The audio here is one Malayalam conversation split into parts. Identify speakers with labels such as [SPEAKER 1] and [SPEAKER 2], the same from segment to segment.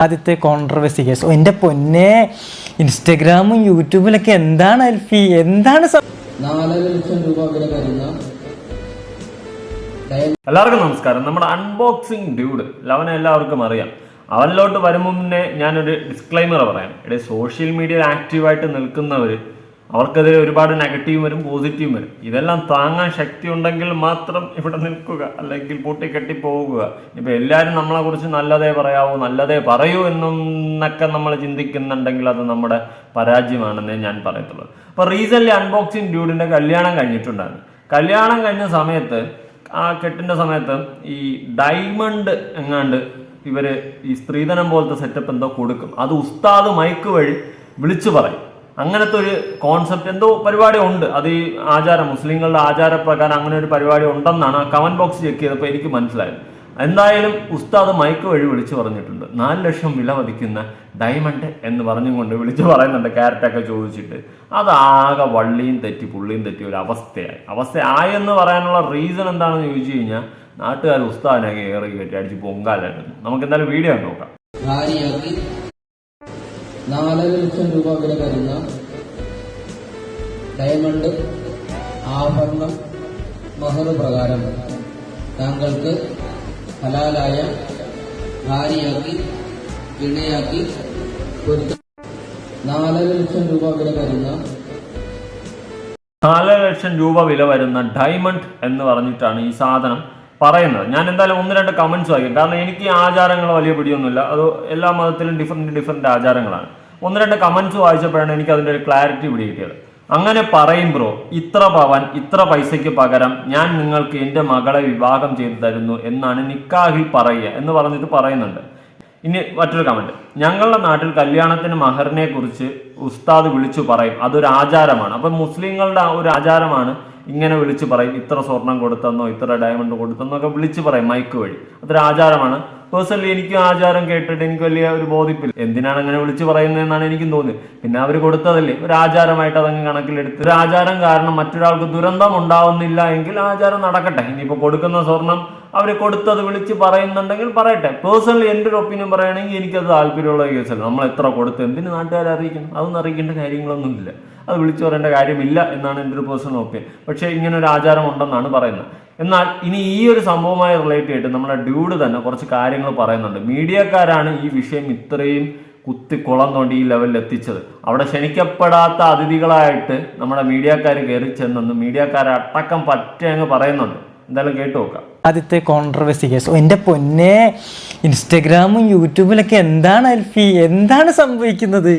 [SPEAKER 1] ആദ്യത്തെ കോൺട്രവേഴ്സി കേസ് എന്റെ എന്റെ പൊന്നെ ഇൻസ്റ്റഗ്രാമും യൂട്യൂബിലൊക്കെ എന്താണ് അൽഫി? എന്താണ് സം-
[SPEAKER 2] ലക്ഷം രൂപ വില വരുന്ന
[SPEAKER 3] എല്ലാവർക്കും നമസ്കാരം. നമ്മുടെ അൺബോക്സിംഗ് ഡ്യൂഡ് ലവനെ എല്ലാവർക്കും അറിയാം. അവനിലോട്ട് വരും മുന്നേ ഞാനൊരു ഡിസ്ക്ലൈമർ പറയാം. ഇവിടെ സോഷ്യൽ മീഡിയയിൽ ആക്റ്റീവായിട്ട് നിൽക്കുന്നവർ അവർക്കെതിരെ ഒരുപാട് നെഗറ്റീവ് വരും പോസിറ്റീവ് വരും. ഇതെല്ലാം താങ്ങാൻ ശക്തി ഉണ്ടെങ്കിൽ മാത്രം ഇവിടെ നിൽക്കുക അല്ലെങ്കിൽ പൊട്ടിക്കെട്ടി പോവുക ഇപ്പം എല്ലാവരും നമ്മളെ കുറിച്ച് നല്ലതേ പറയാവൂ നല്ലതേ പറയൂ എന്നൊക്കെ നമ്മൾ ചിന്തിക്കുന്നുണ്ടെങ്കിൽ അത് നമ്മുടെ പരാജയമാണെന്നേ ഞാൻ പറയത്തുള്ളൂ. അപ്പോൾ റീസെന്റ്ലി അൺബോക്സിങ് ഡ്യൂഡിന്റെ കല്യാണം കഴിഞ്ഞിട്ടുണ്ടായിരുന്നു. കല്യാണം കഴിഞ്ഞ സമയത്ത് ആ കെട്ടിന്റെ സമയത്ത് ഈ ഡയമണ്ട് എങ്ങാണ്ട് ഇവർ ഈ സ്ത്രീധനം പോലത്തെ സെറ്റപ്പ് എന്തോ കൊടുക്കും. അത് ഉസ്താദ് മൈക്ക് വഴി വിളിച്ചു പറയും. അങ്ങനത്തെ ഒരു കോൺസെപ്റ്റ് എന്തോ പരിപാടി ഉണ്ട്. അത് ഈ ആചാരം മുസ്ലിങ്ങളുടെ ആചാരപ്രകാരം അങ്ങനെ ഒരു പരിപാടി ഉണ്ടെന്നാണ് ആ കമന്റ് ബോക്സ് ചെക്ക് ചെയ്തപ്പോൾ എനിക്ക് മനസ്സിലായത്. എന്തായാലും ഉസ്താദ് മൈക്ക് വഴി വിളിച്ചു പറഞ്ഞിട്ടുണ്ട്. നാല് ലക്ഷം വില വധിക്കുന്ന ഡയമണ്ട് എന്ന് പറഞ്ഞുകൊണ്ട് വിളിച്ചു പറയുന്നുണ്ട് ക്യാരറ്റൊക്കെ ചോദിച്ചിട്ട്. അതാകെ വള്ളിയും തെറ്റി പുള്ളിയും തെറ്റി ഒരു അവസ്ഥയായി. അവസ്ഥയായി എന്ന് പറയാനുള്ള റീസൺ എന്താണെന്ന് ചോദിച്ചു കഴിഞ്ഞാൽ നാട്ടുകാർ ഉസ്താദിനൊക്കെ ഏറി കയറ്റി അടിച്ച് പൊങ്കാലായിരുന്നു നമുക്ക് എന്തായാലും വീഡിയോ നോക്കാം.
[SPEAKER 2] നാലര ലക്ഷം രൂപ വില വരുന്ന ഡയമണ്ട് ആഭരണം മഹർ പ്രകാരം താങ്കൾക്ക് ഹലാലായ ഭാര്യയാക്കി ഇണയാക്കി പൊരുത്ത നാലര ലക്ഷം രൂപ വില വരുന്ന
[SPEAKER 3] നാലര ലക്ഷം രൂപ വില വരുന്ന ഡയമണ്ട് എന്ന് പറഞ്ഞിട്ടാണ് ഈ സാധനം പറയുന്നത്. ഞാൻ എന്തായാലും ഒന്ന് രണ്ട് കമൻസ് വായിക്കും. കാരണം എനിക്ക് ആചാരങ്ങൾ വലിയ പിടിയൊന്നുമില്ല. അത് എല്ലാ മതത്തിലും ഡിഫറെന്റ് ഡിഫറെന്റ് ആചാരങ്ങളാണ്. ഒന്ന് രണ്ട് കമന്റ്സ് വായിച്ചപ്പോഴാണ് എനിക്ക് അതിന്റെ ഒരു ക്ലാരിറ്റി പിടി കിട്ടിയത്. അങ്ങനെ പറയും ബ്രോ ഇത്ര പവൻ ഇത്ര പൈസയ്ക്ക് പകരം ഞാൻ നിങ്ങൾക്ക് എന്റെ മകളെ വിവാഹം ചെയ്തു തരുന്നു എന്നാണ് നിക്കാഹിൽ പറയുക എന്ന് പറഞ്ഞിട്ട് പറയുന്നുണ്ട്. ഇനി മറ്റൊരു കമന്റ് ഞങ്ങളുടെ നാട്ടിൽ കല്യാണത്തിന് മഹറിനെ കുറിച്ച് ഉസ്താദ് വിളിച്ചു പറയും. അതൊരു ആചാരമാണ്. അപ്പം മുസ്ലിങ്ങളുടെ ഒരു ആചാരമാണ് ഇങ്ങനെ വിളിച്ചു പറയും. ഇത്ര സ്വർണം കൊടുത്തെന്നോ ഇത്ര ഡയമണ്ട് കൊടുത്തെന്നോ ഒക്കെ വിളിച്ചു പറയും മൈക്ക് വഴി. അതൊരു ആചാരമാണ്. പേഴ്സണലി എനിക്ക് ആചാരം കേട്ടിട്ട് എനിക്ക് വലിയ ഒരു ബോധിപ്പില്ല. എന്തിനാണ് അങ്ങനെ വിളിച്ചു പറയുന്നതെന്നാണ് എനിക്കും തോന്നിയത്. പിന്നെ അവർ കൊടുത്തതല്ലേ? ഒരു ആചാരമായിട്ട് അതങ്ങ് കണക്കിലെടുത്ത്. ഒരു ആചാരം കാരണം മറ്റൊരാൾക്ക് ദുരന്തം ഉണ്ടാവുന്നില്ല എങ്കിൽ ആചാരം നടക്കട്ടെ. ഇനിയിപ്പോൾ കൊടുക്കുന്ന സ്വർണം അവർ കൊടുത്തത് വിളിച്ച് പറയുന്നുണ്ടെങ്കിൽ പറയട്ടെ. പേഴ്സണലി എന്റെ ഒരു ഒപ്പീനിയൻ പറയുകയാണെങ്കിൽ എനിക്കത് താല്പര്യമുള്ള കേസല്ല. നമ്മൾ എത്ര കൊടുത്ത് എന്തിന് നാട്ടുകാരെ അറിയിക്കണം? അതൊന്നും അറിയിക്കേണ്ട കാര്യങ്ങളൊന്നുമില്ല. അത് വിളിച്ചു പറയേണ്ട കാര്യമില്ല എന്നാണ് എന്റെ ഒരു പേഴ്സണൽ ഒപ്പീനിയൻ പക്ഷേ ഇങ്ങനെ ഒരു ആചാരം ഉണ്ടെന്നാണ് പറയുന്നത്. എന്നാൽ ഇനി ഈ ഒരു സംഭവവുമായി റിലേറ്റ് ചെയ്തിട്ട് നമ്മുടെ ഡ്യൂഡ് തന്നെ കുറച്ച് കാര്യങ്ങൾ പറയുന്നുണ്ട്. മീഡിയക്കാരാണ് ഈ വിഷയം ഇത്രയും കുത്തി കുളം തോണ്ടി ഈ ലെവലിൽ എത്തിച്ചത്. അവിടെ ക്ഷണിക്കപ്പെടാത്ത അതിഥികളായിട്ട് നമ്മുടെ മീഡിയക്കാർ കയറി ചെന്നെന്ന് പറ്റേ അങ്ങ് പറയുന്നുണ്ട്. എന്തായാലും കേട്ടു നോക്കാം.
[SPEAKER 1] ആദ്യത്തെ കോൺട്രവേഴ്സി കേസ് ഓ എന്റെ പൊന്നെ ഇൻസ്റ്റഗ്രാമും യൂട്യൂബിലൊക്കെ എന്താണ് അൽഫി? എന്താണ് സംഭവിക്കുന്നത്?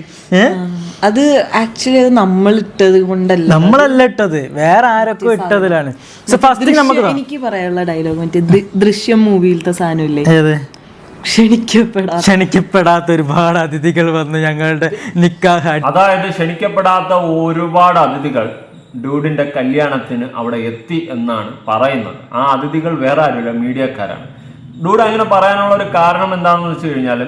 [SPEAKER 4] അത് ആക്ച്വലി അത് നമ്മൾ ഇട്ടത് കൊണ്ടല്ല.
[SPEAKER 1] നമ്മളല്ല ഇട്ടത്. വേറെ ആരൊക്കെ ഇട്ടതിലാണ്? നമുക്ക്
[SPEAKER 4] എനിക്ക് പറയാനുള്ള ഡയലോഗ് മറ്റേ ദൃശ്യം മൂവിയിലത്തെ സാധനമില്ലേ? ക്ഷണിക്കപ്പെടാ
[SPEAKER 1] ക്ഷണിക്കപ്പെടാത്ത. ഒരുപാട് അതിഥികൾ വന്ന് ഞങ്ങളുടെ നിക്കാഹ്
[SPEAKER 3] അതായത് ക്ഷണിക്കപ്പെടാത്ത ഒരുപാട് അതിഥികൾ. ഡ്യൂഡിന്റെ കല്യാണത്തിന് അവിടെ എത്തി എന്നാണ് പറയുന്നത്. ആ അതിഥികൾ വേറെ ആരുമില്ല മീഡിയക്കാരാണ്. ഡൂഡ് അങ്ങനെ പറയാനുള്ള ഒരു കാരണം എന്താണെന്ന് വെച്ച് കഴിഞ്ഞാൽ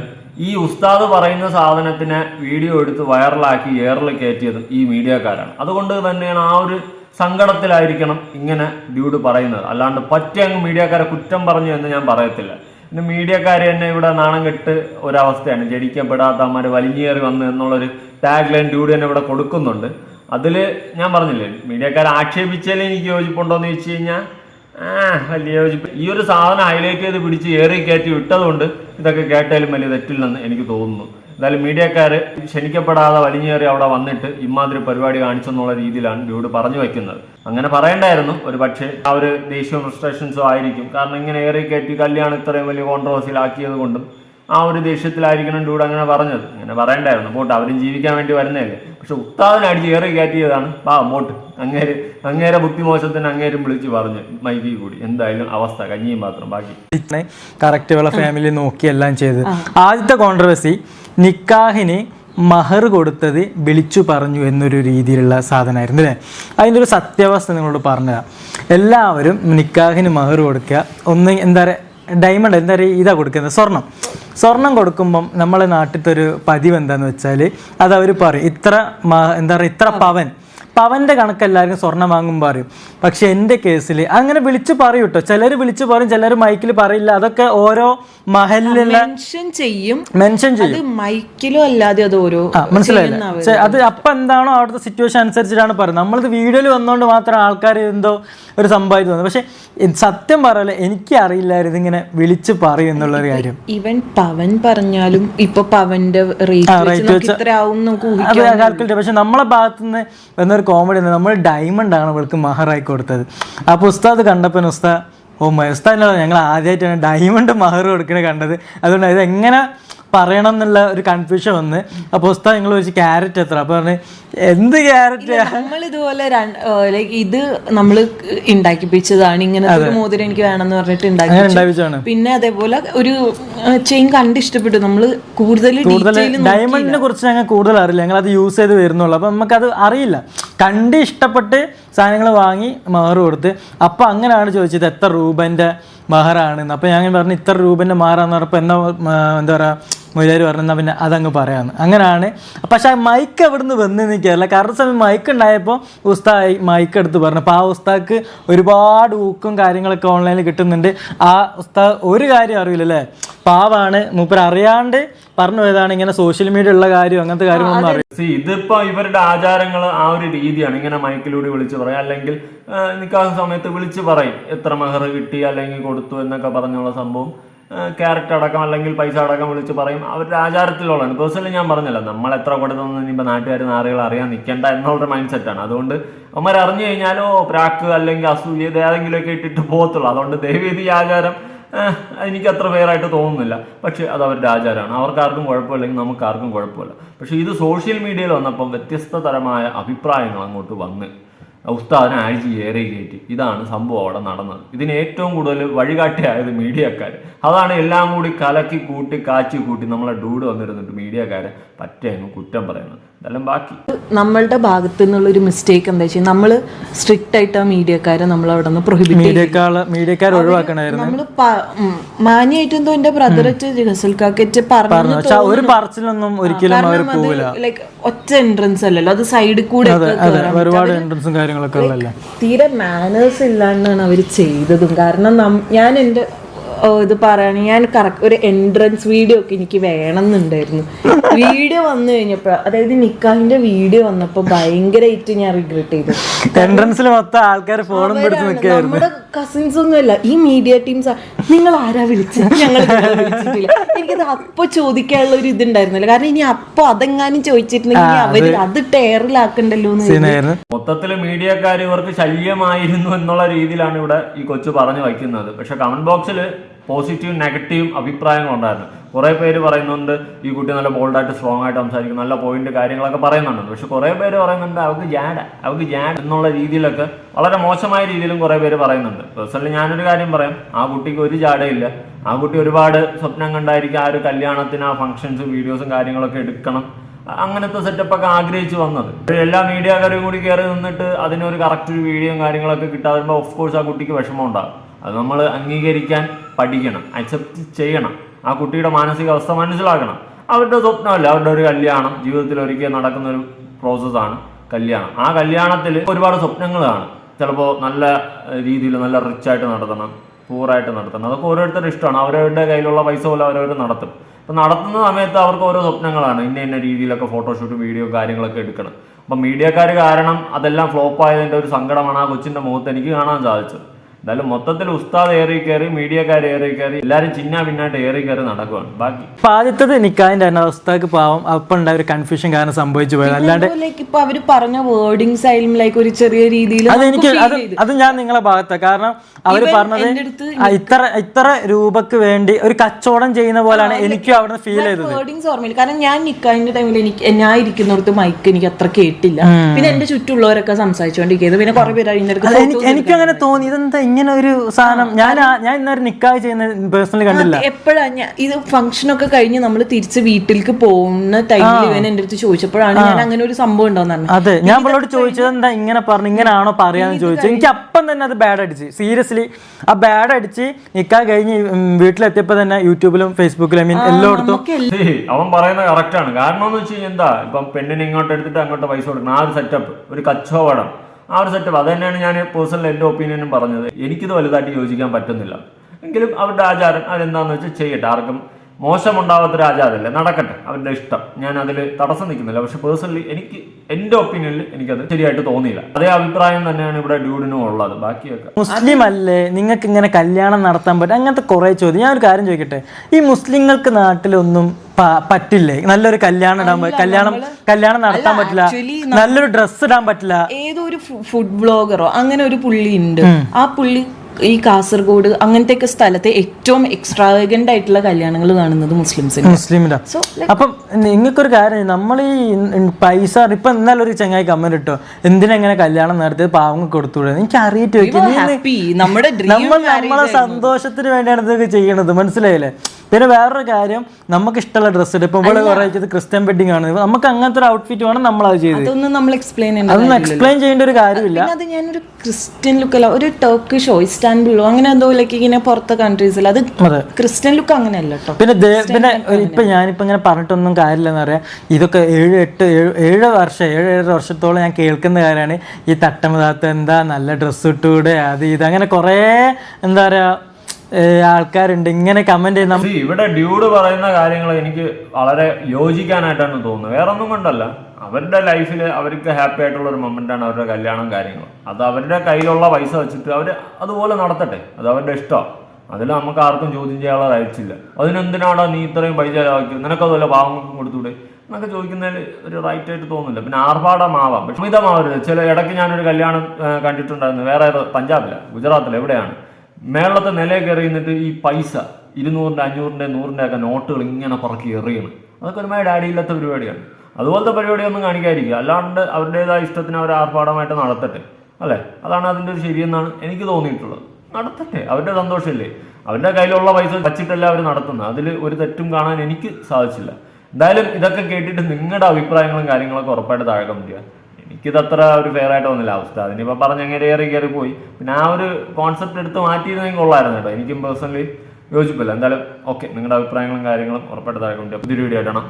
[SPEAKER 3] ഈ ഉസ്താദ് പറയുന്ന സാധനത്തിനെ വീഡിയോ എടുത്ത് വൈറലാക്കി എയറിൽ കയറ്റിയതും ഈ മീഡിയക്കാരാണ്. അതുകൊണ്ട് തന്നെയാണ് ആ ഒരു സങ്കടത്തിലായിരിക്കണം ഇങ്ങനെ ഡ്യൂഡ് പറയുന്നത്. അല്ലാണ്ട് പറ്റ അങ്ങ് മീഡിയക്കാരെ കുറ്റം പറഞ്ഞു എന്ന് ഞാൻ പറയത്തില്ല. ഇന്ന് മീഡിയക്കാർ തന്നെ ഇവിടെ നാണം കെട്ട് ഒരവസ്ഥയാണ്. ജനിക്കപ്പെടാത്ത അമ്മമാർ വലിഞ്ഞേറി വന്ന് എന്നുള്ളൊരു ടാഗ് ലൈൻ ഡ്യൂഡ് തന്നെ ഇവിടെ കൊടുക്കുന്നുണ്ട്. അതിൽ ഞാൻ പറഞ്ഞില്ലേ മീഡിയക്കാർ ആക്ഷേപിച്ചാലേ എനിക്ക് യോജിപ്പുണ്ടോയെന്ന് ചോദിച്ചു കഴിഞ്ഞാൽ ആ വലിയ യോജിപ്പ്. ഈ ഒരു സാധനം ഹൈലൈറ്റ് ചെയ്ത് പിടിച്ച് ഏറി കയറ്റി വിട്ടതുകൊണ്ട് ഇതൊക്കെ കേട്ടാലും വലിയ തെറ്റില്ലെന്ന് എനിക്ക് തോന്നുന്നു. എന്തായാലും മീഡിയക്കാർ ക്ഷണിക്കപ്പെടാതെ വലിഞ്ഞേറി അവിടെ വന്നിട്ട് ഇമാതിരി പരിപാടി കാണിച്ചെന്നുള്ള രീതിയിലാണ് ഡ്യൂഡ് പറഞ്ഞു വെക്കുന്നത്. അങ്ങനെ പറയണ്ടായിരുന്നു ഒരു പക്ഷേ ആ ഒരു ദേഷ്യവും ഫ്രസ്ട്രേഷൻസും ആയിരിക്കും. കാരണം ഇങ്ങനെ ഏറി കയറ്റി കല്യാണം ഇത്രയും വലിയ കോൺട്രവേഴ്സിയിലാക്കിയത് കൊണ്ടും ആ ഒരു ദേഷ്യത്തിലായിരിക്കണം ഡൂഡ് അങ്ങനെ പറഞ്ഞത്. അങ്ങനെ പറയണ്ടായിരുന്നു. പോട്ട് അവരും ജീവിക്കാൻ വേണ്ടി വരുന്നതല്ലേ. പക്ഷെ ഉത്താവിനെ അടിച്ച് ഏറെ കയറ്റിയതാണ്. വാ മോട്ട് അങ്ങേര് അങ്ങേരെ ബുദ്ധിമോശത്തിന് അങ്ങേരും വിളിച്ച് പറഞ്ഞു. മൈക്കിൽ കൂടി എന്തായാലും അവസ്ഥ കഞ്ഞിയും മാത്രം ബാക്കി.
[SPEAKER 1] കറക്റ്റ് ഉള്ള ഫാമിലി നോക്കി എല്ലാം ചെയ്തത് ആദ്യത്തെ കോൺട്രവേഴ്സി നിക്കാഹിന് മഹർ കൊടുത്തത് വിളിച്ചു പറഞ്ഞു എന്നൊരു രീതിയിലുള്ള സാധനമായിരുന്നു അല്ലേ? അതിന്റെ ഒരു സത്യാവസ്ഥ നിങ്ങളോട് പറഞ്ഞതാണ് എല്ലാവരും നിക്കാഹിന് മഹർ കൊടുക്കുക. ഒന്ന് എന്താ പറയുക ഡയമണ്ട് എന്താ പറയുക ഇതാ കൊടുക്കുന്നത് സ്വർണം. സ്വർണം കൊടുക്കുമ്പം നമ്മളെ നാട്ടിലത്തെ ഒരു പതിവ് എന്താണെന്ന് വെച്ചാൽ അത് അവർ പറയും ഇത്ര എന്താ പറയുക ഇത്ര പവൻ. പവന്റെ കണക്ക് എല്ലാവർക്കും സ്വർണം വാങ്ങുമ്പോൾ പറയും. പക്ഷെ എന്റെ കേസിൽ അങ്ങനെ വിളിച്ച് പറയും കേട്ടോ ചിലർ വിളിച്ച് പറയും ചിലർ മൈക്കിൽ പറയില്ല. അതൊക്കെ ഓരോ മഹലിലുള്ള
[SPEAKER 4] മെൻഷൻ ചെയ്യും.
[SPEAKER 1] മെൻഷൻ ചെയ്യും.
[SPEAKER 4] അത് മൈക്കിലോ അല്ലാതെ അത് ഓരോ
[SPEAKER 1] മനസ്സിലായില്ല. അത് അപ്പം എന്താണോ അവിടുത്തെ സിറ്റുവേഷൻ അനുസരിച്ചിട്ടാണ് പറയുന്നത്. നമ്മളിത് വീഡിയോയിൽ വന്നുകൊണ്ട് മാത്രം ആൾക്കാർ എന്തോ ഒരു സംഭവം തോന്നുന്നു പക്ഷെ സത്യം പറയല്ലേ എനിക്ക് അറിയില്ലായിരുന്നു ഇങ്ങനെ വിളിച്ച് പറയും എന്നുള്ള ഒരു കാര്യം.
[SPEAKER 4] ഇവൻ പവൻ പറഞ്ഞാലും ഇപ്പൊ പവന്റെ റേറ്റ്
[SPEAKER 1] പക്ഷെ നമ്മളെ ഭാഗത്തുനിന്ന് കോമഡി നമ്മൾ ഡയമണ്ട് ആണ് ഇവൾക്ക് മഹറായി കൊടുത്തത്. അപ്പോൾ ഉസ്താദ് കണ്ടപ്പോൾ ഉസ്താ ഓ ഉസ്താദിനോട് ഞങ്ങൾ ആദ്യമായിട്ടാണ് ഡയമണ്ട് മഹർ കൊടുക്കണ കണ്ടത്. അതുകൊണ്ട് ഇത് എങ്ങനെ പറയണം എന്നുള്ള ഒരു കൺഫ്യൂഷൻ വന്ന് അപ്പോൾ ഉസ്താദ് നിങ്ങൾ ചോദിച്ചു ക്യാരറ്റ് എത്ര? അപ്പോൾ പറഞ്ഞു എന്ത് ക്യാരറ്റ്
[SPEAKER 4] നമ്മൾ ഇതുപോലെ ലൈക്ക് ഇത് നമ്മൾ ഉണ്ടാക്കിപ്പിച്ചതാണ് ഇങ്ങനെ ഒരു മോതിരം എനിക്ക് വേണമെന്ന് പറഞ്ഞിട്ട് ഉണ്ടാക്കി പിന്നെ അതേപോലെ ഒരു ചെയിൻ കണ്ട് ഇഷ്ടപ്പെട്ടു നമ്മൾ കൂടുതൽ
[SPEAKER 1] ഡയമണ്ടിനെ കുറിച്ച് ഞങ്ങൾ കൂടുതൽ അറിയില്ല. ഞങ്ങൾ അത് യൂസ് ചെയ്ത് വരുന്നുള്ളൂ. അപ്പം നമുക്കത് അറിയില്ല. കണ്ട് ഇഷ്ടപ്പെട്ട് സാധനങ്ങൾ വാങ്ങി മഹർ കൊടുത്ത്. അപ്പം അങ്ങനെയാണ് ചോദിച്ചത് എത്ര രൂപന്റെ മഹറാണ് അപ്പം ഞാൻ പറഞ്ഞു ഇത്ര രൂപന്റെ മഹറാന്ന് പറഞ്ഞപ്പോൾ എന്നാ എന്താ പറയുക മൊയിലാർ പറഞ്ഞാൽ പിന്നെ അതങ്ങ് പറയാമെന്ന് അങ്ങനെയാണ് പക്ഷെ ആ മൈക്ക് എവിടുന്ന് വന്ന് നിൽക്കാറില്ല കാരണം സമയം മൈക്ക് ഉണ്ടായപ്പോൾ ഉസ്താ മൈക്ക് എടുത്ത് പറഞ്ഞു. അപ്പോൾ ആ ഉസ്താക്ക് ഒരുപാട് ഊക്കും കാര്യങ്ങളൊക്കെ ഓൺലൈനിൽ കിട്ടുന്നുണ്ട്. ആ ഉസ്താ ഒരു കാര്യം അറിയില്ലല്ലേ? പാവാണ്. മൂപ്പർ അറിയാണ്ട് പറഞ്ഞു പോയതാണ്. ഇങ്ങനെ സോഷ്യൽ മീഡിയ ഉള്ള കാര്യം അങ്ങനത്തെ കാര്യങ്ങളൊന്നും
[SPEAKER 3] അറിയാം ഇതിപ്പോ ഇവരുടെ ആചാരങ്ങൾ ആ ഒരു രീതിയാണ്. ഇങ്ങനെ മൈക്കിലൂടെ വിളിച്ച് പറയും. അല്ലെങ്കിൽ നിക്കാഹ് സമയത്ത് വിളിച്ച് പറയും. എത്ര മെഹർ കിട്ടി അല്ലെങ്കിൽ കൊടുത്തു എന്നൊക്കെ പറഞ്ഞുള്ള സംഭവം. ക്യാരറ്റ് അടക്കം അല്ലെങ്കിൽ പൈസ അടക്കം വിളിച്ച് പറയും. അവരുടെ ആചാരത്തിലുള്ളതാണ്. പേഴ്സണലി ഞാൻ പറഞ്ഞല്ലോ നമ്മൾ എത്ര കൊടുത്തൊന്നും ഇനിയിപ്പോൾ നാട്ടുകാർ നാറുകൾ അറിയാൻ നിൽക്കേണ്ട എന്നുള്ളൊരു മൈൻഡ് സെറ്റാണ് അതുകൊണ്ട് അവന്മാർ അറിഞ്ഞു കഴിഞ്ഞാലോ പ്രാക്ക് അല്ലെങ്കിൽ അസൂയ ഇത് ഏതെങ്കിലുമൊക്കെ ഇട്ടിട്ട് പോകത്തുള്ളൂ. അതുകൊണ്ട് ദൈവീതി ആചാരം എനിക്ക് അത്ര ഫെയറായിട്ട് തോന്നുന്നില്ല. പക്ഷേ അത് അവരുടെ ആചാരമാണ്. അവർക്കാർക്കും കുഴപ്പമില്ലെങ്കിൽ നമുക്ക് ആർക്കും കുഴപ്പമില്ല. പക്ഷേ ഇത് സോഷ്യൽ മീഡിയയിൽ വന്നപ്പം വ്യത്യസ്ത തരമായ അഭിപ്രായങ്ങൾ അങ്ങോട്ട് വന്ന്. ഉസ്താദിനെ അഴിച്ച് ഏറെ കയറ്റി. ഇതാണ് സംഭവം അവിടെ നടന്നത്. ഇതിന് ഏറ്റവും കൂടുതൽ വഴികാട്ടിയായത് മീഡിയക്കാർ അതാണ് എല്ലാം കൂടി കലക്കി കൂട്ടി കാച്ചി കൂട്ടി നമ്മളെ ഡൂഡ് വന്നിരുന്നിട്ട് മീഡിയക്കാരെ പറ്റേ കുറ്റം പറയുന്നത്. ഇതെല്ലാം ബാക്കി.
[SPEAKER 4] നമ്മളുടെ ഭാഗത്ത് നിന്നുള്ള ഒരു മിസ്റ്റേക്ക് എന്താ വെച്ചാൽ നമ്മൾ സ്ട്രിക്റ്റ് ആയിട്ട് ആ മീഡിയക്കാരെ നമ്മൾ അവിടെ നിന്ന് പ്രൊഹിബിറ്റ്
[SPEAKER 1] ഒഴിവാക്കണമായിരുന്നു
[SPEAKER 4] നമ്മൾ മാന്യായിട്ട് എന്തോ എന്റെ ബ്രദർ ജസൽക്കാക്കറ്റ് പറഞ്ഞു.
[SPEAKER 1] ഒരു പറച്ചിലൊന്നും ഒരിക്കലും അവർ പോവില്ല.
[SPEAKER 4] ലൈക്ക് ഒറ്റ എൻട്രൻസ് അല്ലല്ലോ അത് സൈഡിൽ കൂടെ
[SPEAKER 1] ഒരുപാട് എൻട്രൻസും കാര്യങ്ങളൊക്കെ
[SPEAKER 4] തീരെ മാനേഴ്സ് ഇല്ലാണ്ടാണ് അവർ ചെയ്തതും. കാരണം ഞാൻ എന്റെ ഓ, ഇത് പറയാണ്. ഞാൻ കറക്റ്റ് ഒരു എൻട്രൻസ് വീഡിയോ ഒക്കെ എനിക്ക് വേണമെന്നുണ്ടായിരുന്നു. വീഡിയോ വന്നു കഴിഞ്ഞപ്പോൾ അതായത് നിക്കാഹിന്റെ വീഡിയോ വന്നപ്പോൾ ഭയങ്കരമായിട്ട് ഞാൻ റിഗ്രറ്റ് ചെയ്തു.
[SPEAKER 1] എൻട്രൻസിൽ മൊത്തം ആൾക്കാർ ഫോണും പിടിച്ച് നിൽക്കുകയായിരുന്നു
[SPEAKER 4] നമ്മുടെ കസിൻസ് ഒന്നും അല്ല. ഈ മീഡിയ ടീംസ് നിങ്ങൾ ആരാ വിളിച്ചത്? ഞങ്ങൾ നിങ്ങളെ വിളിച്ചിട്ടില്ല. എനിക്കത് അപ്പൊ ചോദിക്കാനുള്ള ഒരു ഇതുണ്ടായിരുന്നില്ല. കാരണം ഇനി അപ്പൊ അതെങ്ങാനും ചോദിച്ചിട്ടുണ്ടെങ്കിൽ അവർ അത് ടയറിലാക്കണ്ടല്ലോ എന്ന്
[SPEAKER 3] മൊത്തത്തിൽ മീഡിയക്കാർ ഇവർക്ക് ശല്യമായിരുന്നു എന്നുള്ള രീതിയിലാണ് ഇവിടെ ഈ കൊച്ചു പറഞ്ഞു വയ്ക്കുന്നത്. പക്ഷെ കമന്റ് ബോക്സിൽ പോസിറ്റീവും നെഗറ്റീവും അഭിപ്രായങ്ങളുണ്ടായിരുന്നു കുറേ പേര് പറയുന്നുണ്ട് ഈ കുട്ടി നല്ല ബോൾഡായിട്ട് സ്ട്രോങ് ആയിട്ട് സംസാരിക്കും നല്ല പോയിന്റ് കാര്യങ്ങളൊക്കെ പറയുന്നുണ്ട്. പക്ഷെ കുറേ പേര് പറയുന്നുണ്ട് അവർക്ക് ജാഡ് അവർക്ക് ജാഡ് എന്നുള്ള രീതിയിലൊക്കെ വളരെ മോശമായ രീതിയിലും കുറേ പേര് പറയുന്നുണ്ട്. പേഴ്സണലി ഞാനൊരു കാര്യം പറയാം ആ കുട്ടിക്ക് ഒരു ജാഡയില്ല ആ കുട്ടി ഒരുപാട് സ്വപ്നം കണ്ടായിരിക്കും ആ ഒരു കല്യാണത്തിന് ആ ഫംഗ്ഷൻസും വീഡിയോസും കാര്യങ്ങളൊക്കെ എടുക്കണം. അങ്ങനത്തെ സെറ്റപ്പൊക്കെ ആഗ്രഹിച്ചു വന്നത്. എല്ലാ മീഡിയക്കാരും കൂടി കയറി നിന്നിട്ട് അതിനൊരു കറക്റ്റ് ഒരു വീഡിയോയും കാര്യങ്ങളൊക്കെ കിട്ടാതെ ഓഫ് കോഴ്സ് ആ കുട്ടിക്ക് വിഷമം ഉണ്ടാകും. അത് നമ്മൾ അംഗീകരിക്കാൻ പഠിക്കണം അക്സെപ്റ്റ് ചെയ്യണം. ആ കുട്ടിയുടെ മാനസികാവസ്ഥ മനസ്സിലാക്കണം. അവരുടെ സ്വപ്നമല്ല അവരുടെ ഒരു കല്യാണം ജീവിതത്തിൽ ഒരിക്കൽ നടക്കുന്ന ഒരു പ്രോസസ്സാണ് കല്യാണം. ആ കല്യാണത്തിൽ ഒരുപാട് സ്വപ്നങ്ങൾ കാണും ചിലപ്പോൾ നല്ല രീതിയിൽ നല്ല റിച്ച് ആയിട്ട് നടത്തണം പൂറായിട്ട് നടത്തണം. അതൊക്കെ ഓരോരുത്തരുടെ ഇഷ്ടമാണ്. അവരവരുടെ കയ്യിലുള്ള പൈസ പോലെ അവരവർ നടത്തും. അപ്പം നടത്തുന്ന സമയത്ത് അവർക്ക് ഓരോ സ്വപ്നങ്ങളാണ്. ഇന്ന ഇന്ന രീതിയിലൊക്കെ ഫോട്ടോഷൂട്ട് വീഡിയോ കാര്യങ്ങളൊക്കെ എടുക്കണം. അപ്പം മീഡിയക്കാർ കാരണം അതെല്ലാം ഫ്ലോപ്പ് ആയതിന്റെ ഒരു സങ്കടമാണ് ആ കൊച്ചിന്റെ മുഖത്ത് എനിക്ക് കാണാൻ സാധിച്ചത്. എന്തായാലും മൊത്തത്തിൽ ഉസ്താദ് ഏറി കയറി മീഡിയക്കാർ ഏറി കയറി എല്ലാവരും ചിന്ന പിന്നായിട്ട് ഏറി കയറി നടക്കുവാണ്. ബാക്കി.
[SPEAKER 1] അപ്പൊ ആദ്യത്തത് നിക്കാതിന്റെ തന്നെ ഉസ്താക്ക് പാവം. അപ്പം ഉണ്ടായ ഒരു കൺഫ്യൂഷൻ കാരണം സംഭവിച്ചു പോയത്. അല്ലാണ്ട്
[SPEAKER 4] ലൈക്ക് ഇപ്പൊ അവർ പറഞ്ഞ വേർഡിങ്സ് ആയാലും ലൈക്ക് ഒരു ചെറിയ രീതിയിൽ
[SPEAKER 1] അത് എനിക്ക് അത് അത് ഞാൻ നിങ്ങളെ ഭാഗത്താണ് കാരണം അവർ പറഞ്ഞത് ആ, ഇത്ര ഇത്ര രൂപക്ക് വേണ്ടി ഒരു കച്ചവടം ചെയ്യുന്ന പോലാണ് എനിക്കും അവിടെ ഫീൽ ചെയ്തത്.
[SPEAKER 4] വേർഡിങ്സ് ഓർമ്മയില്ല. കാരണം ഞാൻ നിക്കാഹിന്റെ ടൈമിൽ എനിക്ക് ഞാൻ ഇരിക്കുന്നിടത്ത് മൈക്ക് എനിക്ക് അത്ര കേട്ടില്ല. പിന്നെ എന്റെ ചുറ്റുള്ളവരൊക്കെ സംസാരിച്ചുകൊണ്ടിരിക്കുന്നത് പിന്നെ കുറെ പേര് അതിന്റെ
[SPEAKER 1] അത് എനിക്ക് എനിക്കും അങ്ങനെ തോന്നി. ഇതെന്താ ഇങ്ങനെ ഒരു സാധനം ഞാൻ ഞാൻ ഇന്നൊരു നിക്കാഹ് ചെയ്യുന്ന പേഴ്സണലി കണ്ടില്ല.
[SPEAKER 4] എപ്പോഴാ ഇത് ഫംഗ്ഷൻ ഒക്കെ കഴിഞ്ഞ് നമ്മൾ തിരിച്ച് വീട്ടിലേക്ക് പോകുന്ന ടൈമിൽ ഇവൻ എന്റെ അടുത്ത് ചോദിച്ചപ്പോഴാണ് ഞാൻ അങ്ങനെ ഒരു സംഭവം ഉണ്ടോന്ന് പറഞ്ഞത്.
[SPEAKER 1] അതെ ഞാൻ അവളോട് ചോദിച്ചത് എന്താ ഇങ്ങനെ പറഞ്ഞു ഇങ്ങനെയാണോ പറയാന്ന് ചോദിച്ചു. എനിക്ക് അപ്പം തന്നെ അത് ബാഡ് അടിച്ച്. സീരിയസ്ലി ആ ബാഡ് അടിച്ച് നിക്കാഹ് കഴിഞ്ഞ് വീട്ടിലെത്തിയപ്പോ തന്നെ യൂട്യൂബിലും ഫേസ്ബുക്കിലും ഐ മീൻ എല്ലായിടത്തും
[SPEAKER 3] അവൻ അവൻ പറയുന്നത് കറക്റ്റാണ് കാരണം എന്ന് വെച്ച് കഴിഞ്ഞാൽ എന്താ? ഇപ്പം പെണ്ണിനെ ഇങ്ങോട്ട് എടുത്തിട്ട് അങ്ങോട്ട് പൈസ കൊടുക്കണം. ആ ഒരു സെറ്റപ്പ് ഒരു കച്ചവടം. ആ ഒരു സെറ്റപ്പ് അത് തന്നെയാണ് ഞാൻ പേഴ്സണൽ എന്റെ ഒപ്പീനിയനും പറഞ്ഞത്. എനിക്കിത് വലുതായിട്ട് യോജിക്കാൻ പറ്റുന്നില്ല. എങ്കിലും അവരുടെ ആചാരം അതെന്താണെന്ന് വെച്ചാൽ ചെയ്യട്ടെ. ആർക്കും മോശമുണ്ടാവാത്തൊരു രാജാവല്ല? നടക്കട്ടെ. അവരുടെ ഇഷ്ടം. ഞാൻ അതിൽ തടസ്സം നിൽക്കുന്നില്ല. പക്ഷെ പേഴ്സണലി എനിക്ക് എന്റെ ഒപ്പീനിയനിൽ എനിക്കത് ശരിയായിട്ട് തോന്നിയില്ല. അതേ അഭിപ്രായം തന്നെയാണ് ഇവിടെ ഡ്യൂഡിനും ഉള്ളത്. ബാക്കിയൊക്കെ
[SPEAKER 1] മുസ്ലിം അല്ലേ നിങ്ങൾക്ക് ഇങ്ങനെ കല്യാണം നടത്താൻ പറ്റും അങ്ങനത്തെ കുറെ ചോദ്യം. ഞാൻ ഒരു കാര്യം ചോദിക്കട്ടെ. ഈ മുസ്ലിങ്ങൾക്ക് നാട്ടിലൊന്നും പറ്റില്ലേ? നല്ലൊരു കല്യാണം ഇടാൻ കല്യാണം കല്യാണം നടത്താൻ പറ്റില്ല. നല്ലൊരു ഡ്രസ്സ് ഇടാൻ പറ്റില്ല.
[SPEAKER 4] ഏതോ ഒരു ഫുഡ് ബ്ലോഗറോ അങ്ങനെ ഒരു പുള്ളി ഉണ്ട്. ആ പുള്ളി ഈ കാസർഗോഡ് അങ്ങനത്തെ സ്ഥലത്തെ ഏറ്റവും എക്സ്ട്രാവഗന്റ് ആയിട്ടുള്ള കല്യാണങ്ങൾ കാണുന്നത് മുസ്ലിംസിന്
[SPEAKER 1] മുസ്ലിമിന്റെ
[SPEAKER 4] So,
[SPEAKER 1] അപ്പം നിങ്ങൾക്കൊരു കാര്യം നമ്മൾ ഈ പൈസ ഇപ്പൊ എന്നാലും ഒരു ചങ്ങായി കമ്മൻ ഇട്ടോ. എന്തിനാ ഇങ്ങനെ കല്യാണം നടത്തിയത് പാവങ്ങൾ കൊടുത്തുകൂടെ എനിക്ക് അറിയിട്ട്
[SPEAKER 4] നമ്മുടെ
[SPEAKER 1] നമ്മൾ നമ്മളെ സന്തോഷത്തിന് വേണ്ടിയാണ് ഇതൊക്കെ ചെയ്യണത്. മനസ്സിലായില്ലേ? പിന്നെ വേറൊരു കാര്യം നമുക്ക് ഇഷ്ടമുള്ള ഡ്രസ്സ് ഇടും. ഇപ്പൊ ഇവിടെ പറയുന്നത് ക്രിസ്ത്യൻ വെഡിങ് ആണ്. നമുക്ക് അങ്ങനത്തെ ഒരു ഔട്ട്ഫിറ്റ് വേണം നമ്മൾ അത് ചെയ്ത്.
[SPEAKER 4] അതൊന്നും നമ്മൾ എക്സ്പ്ലെയിൻ ചെയ്യേണ്ട
[SPEAKER 1] അതൊന്നും എക്സ്പ്ലെയിൻ ചെയ്യേണ്ട ഒരു കാര്യമില്ല.
[SPEAKER 4] അത് ഞാനൊരു ക്രിസ്ത്യൻ ലുക്ക് അല്ല ഒരു ടർക്കിഷോ ഇസ്താൻബുളോ അങ്ങനെ എന്തോ ലൈക്ക് ഇങ്ങനെ പുറത്തെ കൺട്രീസിൽ അത് ക്രിസ്ത്യൻ ലുക്ക് അങ്ങനെയല്ല കേട്ടോ
[SPEAKER 1] പിന്നെ പിന്നെ ഇപ്പൊ ഞാനിപ്പോ ഇങ്ങനെ പറഞ്ഞിട്ടൊന്നും കാര്യമില്ലെന്ന് പറയാം. ഇതൊക്കെ ഏഴ് എട്ട് ഏഴ് വർഷം ഏഴ് ഏഴര വർഷത്തോളം ഞാൻ കേൾക്കുന്ന കാര്യമാണ്. ഈ തട്ടമതാത്ത എന്താ നല്ല ഡ്രസ്സ് ഇട്ടൂടെ അത് ഇത് അങ്ങനെ കുറേ എന്താ പറയാ ആൾക്കാരുണ്ട്. ഇങ്ങനെ കമന്റ് ചെയ്യുന്ന
[SPEAKER 3] ഇവിടെ ഡ്യൂഡ് പറയുന്ന കാര്യങ്ങൾ എനിക്ക് വളരെ യോജിക്കാനായിട്ടാണ് തോന്നുന്നത്. വേറെ ഒന്നും കൊണ്ടല്ല. അവരുടെ ലൈഫിൽ അവർക്ക് ഹാപ്പി ആയിട്ടുള്ള ഒരു മൊമെന്റ് ആണ് അവരുടെ കല്യാണം കാര്യങ്ങൾ അത് അവരുടെ കയ്യിലുള്ള പൈസ വെച്ചിട്ട് അവർ അതുപോലെ നടത്തട്ടെ. അത് അവരുടെ ഇഷ്ടമാണ്. അതിൽ നമുക്ക് ആർക്കും ചോദ്യം ചെയ്യാനുള്ള റൈറ്റ്സ് അതിനെന്തിനാണോ നീ ഇത്രയും പൈസ ചെലവാക്കിയത്? നിനക്കതുപോലെ ഭാവം കൊടുത്തൂടെ എന്നൊക്കെ ചോദിക്കുന്നതിൽ ഒരു റൈറ്റ് ആയിട്ട് തോന്നുന്നില്ല. പിന്നെ ആർഭാടമാവാം. പക്ഷെ അമിതമാവരുത് ചില ഇടയ്ക്ക് ഞാനൊരു കല്യാണം കണ്ടിട്ടുണ്ടായിരുന്നു. വേറെ ഏതോ പഞ്ചാബില. ഗുജറാത്തില. എവിടെയാണ്? മേളത്തെ നില കയറി നിന്നിട്ട് ഈ പൈസ ഇരുന്നൂറിന്റെ അഞ്ഞൂറിന്റെ നൂറിന്റെ ഒക്കെ നോട്ടുകൾ ഇങ്ങനെ പറക്കി എറിയണം. അതൊക്കെ ഒരുമാതിരി ഡാഡിയില്ലാത്ത പരിപാടിയാണ്. അതുപോലത്തെ പരിപാടിയൊന്നും കാണിക്കാതിരിക്കുക. അല്ലാണ്ട് അവരുടേതായ ഇഷ്ടത്തിന് അവർ ആർഭാടമായിട്ട് നടത്തട്ടെ. അല്ലേ? അതാണ് അതിന്റെ ഒരു ശരിയെന്നാണ് എനിക്ക് തോന്നിയിട്ടുള്ളത്. നടത്തട്ടെ. അവരുടെ സന്തോഷമല്ലേ? അവരുടെ കയ്യിലുള്ള പൈസ വച്ചിട്ടല്ല അവർ നടത്തുന്നത്. അതിൽ ഒരു തെറ്റും കാണാൻ എനിക്ക് സാധിച്ചില്ല. എന്തായാലും ഇതൊക്കെ കേട്ടിട്ട് നിങ്ങളുടെ അഭിപ്രായങ്ങളും കാര്യങ്ങളൊക്കെ ഉറപ്പായിട്ട് താഴെ കമന്റ് ചെയ്യുക എനിക്കിത് അത്ര ഒരു ഫെയർ ആയിട്ട് വന്നില്ല അവസ്ഥ. അതിനിപ്പോൾ പറഞ്ഞ് അങ്ങനെ കയറി കയറി പോയി. പിന്നെ ആ ഒരു കോൺസെപ്റ്റ് എടുത്ത് മാറ്റിയിരുന്നെങ്കിൽ കൊള്ളായിരുന്നു കേട്ടോ. എനിക്കും പേഴ്സണലി യോജിപ്പില്ല. എന്തായാലും ഓക്കെ നിങ്ങളുടെ അഭിപ്രായങ്ങളും കാര്യങ്ങളും ഉറപ്പായിട്ട് താഴെ കൊണ്ട് പുതിയൊരു വീഡിയോ ആയിട്ടാണ്